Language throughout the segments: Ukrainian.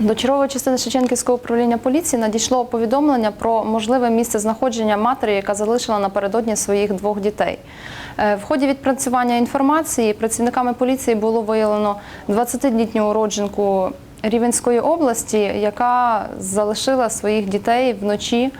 До чергової частини Шевченківського управління поліції надійшло повідомлення про можливе місце знаходження матері, яка залишила напередодні своїх двох дітей. Е, В ході відпрацювання інформації працівниками поліції було виявлено 20-літню уродженку Рівенської області, яка залишила своїх дітей вночі е,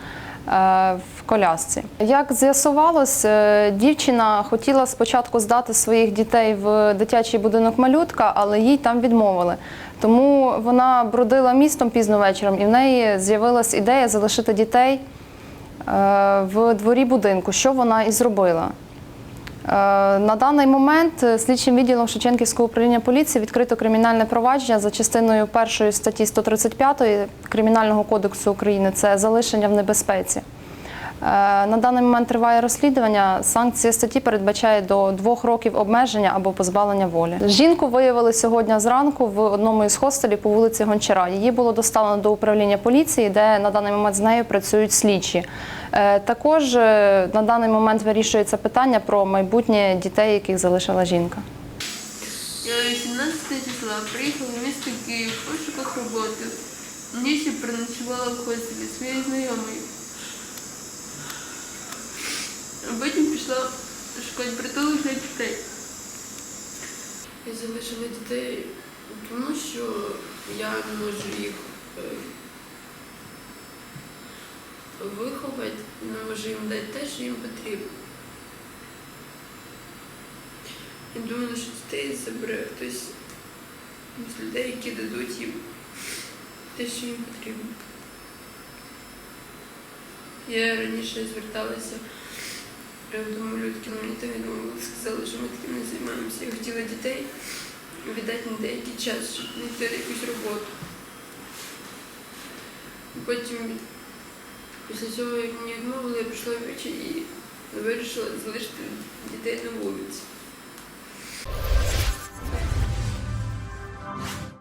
в колясці. Як з'ясувалось, е, дівчина хотіла спочатку здати своїх дітей в дитячий будинок малютка, але їй там відмовили. Тому вона бродила містом пізно вечором, і в неї з'явилась ідея залишити дітей е, в дворі будинку, що вона і зробила. Е, На даний момент слідчим відділом Шевченківського управління поліції відкрито кримінальне провадження за частиною першої статті 135 Кримінального кодексу України це залишення в небезпеці. Е, На даний момент триває розслідування. Санкція статті передбачає до двох років обмеження або позбавлення волі. Жінку виявили сьогодні зранку в одному із хостелів по вулиці Гончара. Її було доставлено до управління поліції, де на даний момент з нею працюють слідчі. Е, Також е, на даний момент вирішується питання про майбутнє дітей, яких залишила жінка. Я 18 числа приїхала в місто Київ в пошуках роботи. Ніч переночувала в хостелі своєї знайомої. А Потім пішла шукати притулок дітей. Я залишила дітей, тому що я не можу їх е, виховати, не можу їм дати те, що їм потрібно. Я думала, що дітей забере хтось з людей, які дадуть їм те, що їм потрібно. Я раніше зверталася прямо думаю, малютки, мені так відмовили, сказали, що ми таким не займаємося. Я хотіла дітей віддати на деякий час, щоб знайти якусь роботу. Потім, після цього, як мені відмовили, я прийшла ввечері і вирішила залишити дітей на вулиці.